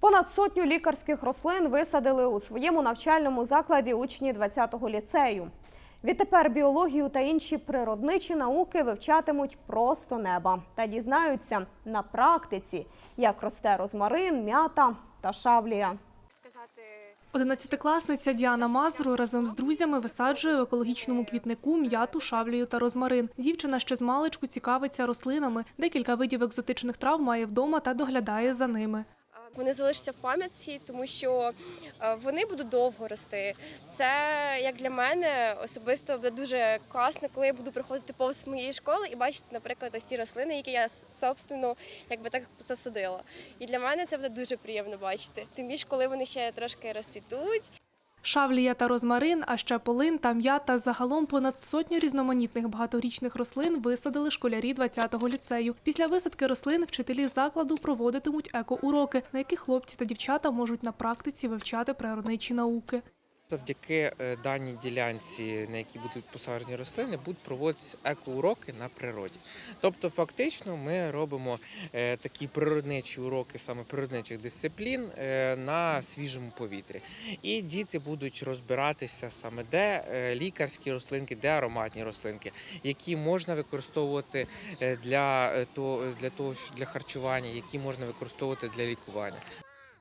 Понад сотню лікарських рослин висадили у своєму навчальному закладі учні 20-го ліцею. Відтепер біологію та інші природничі науки вивчатимуть просто неба та дізнаються на практиці, як росте розмарин, м'ята та шавлія. Одинадцятикласниця Діана Мазуру разом з друзями висаджує в екологічному квітнику м'яту, шавлію та розмарин. Дівчина ще з маличку цікавиться рослинами. Декілька видів екзотичних трав має вдома та доглядає за ними. Вони залишаться в пам'ятці, тому що е, вони будуть довго рости. Це як для мене особисто буде дуже класно, коли я буду приходити повз моєї школи і бачити, наприклад, ось ті рослини, які я собственно якби так засадила. І для мене це буде дуже приємно бачити. Тим більше, коли вони ще трошки розцвітуть. Шавлія та розмарин, а ще полин та м'ята. Загалом понад сотню різноманітних багаторічних рослин висадили школярі 20-го ліцею. Після висадки рослин вчителі закладу проводитимуть екоуроки, на яких хлопці та дівчата можуть на практиці вивчати природничі науки. Завдяки е, даній ділянці, на якій будуть посаджені рослини, будуть проводитися екоуроки на природі. Тобто, фактично, ми робимо е, такі природничі уроки саме природничих дисциплін е, на свіжому повітрі. І діти будуть розбиратися саме де лікарські рослинки, де ароматні рослинки, які можна використовувати для того, для того, для харчування, які можна використовувати для лікування.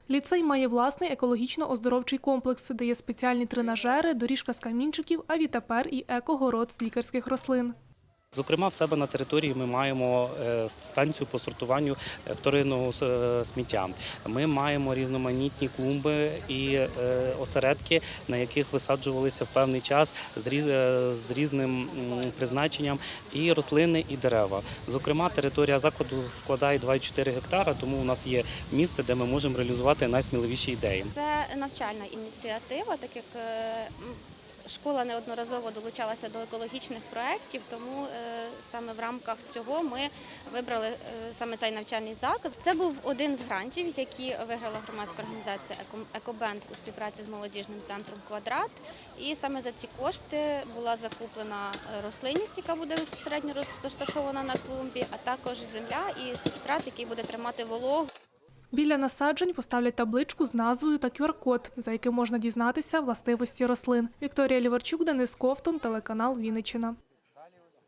Ліцей має власний екологічно-оздоровчий комплекс, де є спеціальні тренажери, доріжка з камінчиків, а відтепер і екогород з лікарських рослин. Зокрема, в себе на території ми маємо е, станцію по сортуванню е, вторинного е, сміття. Ми маємо різноманітні клумби і осередки, на яких висаджувалися в певний час з різ- з різним призначенням і рослини, і дерева. Зокрема, територія закладу складає 2,4 гектара, тому у нас є місце, де ми можемо реалізувати найсміливіші ідеї. Це навчальна ініціатива, так як школа неодноразово долучалася до екологічних проєктів, тому е, саме в рамках цього ми вибрали е, саме цей навчальний заклад. Це був один з грантів, які виграла громадська організація Екобенд у співпраці з молодіжним центром Квадрат. І саме за ці кошти була закуплена е, рослинність, яка буде безпосередньо розташована на клумбі, а також земля і субстрат, який буде тримати вологу. Біля насаджень поставлять табличку з назвою та QR-код, за яким можна дізнатися властивості рослин. Вікторія Ліварчук, Денис Ковтун, телеканал Вінниччина.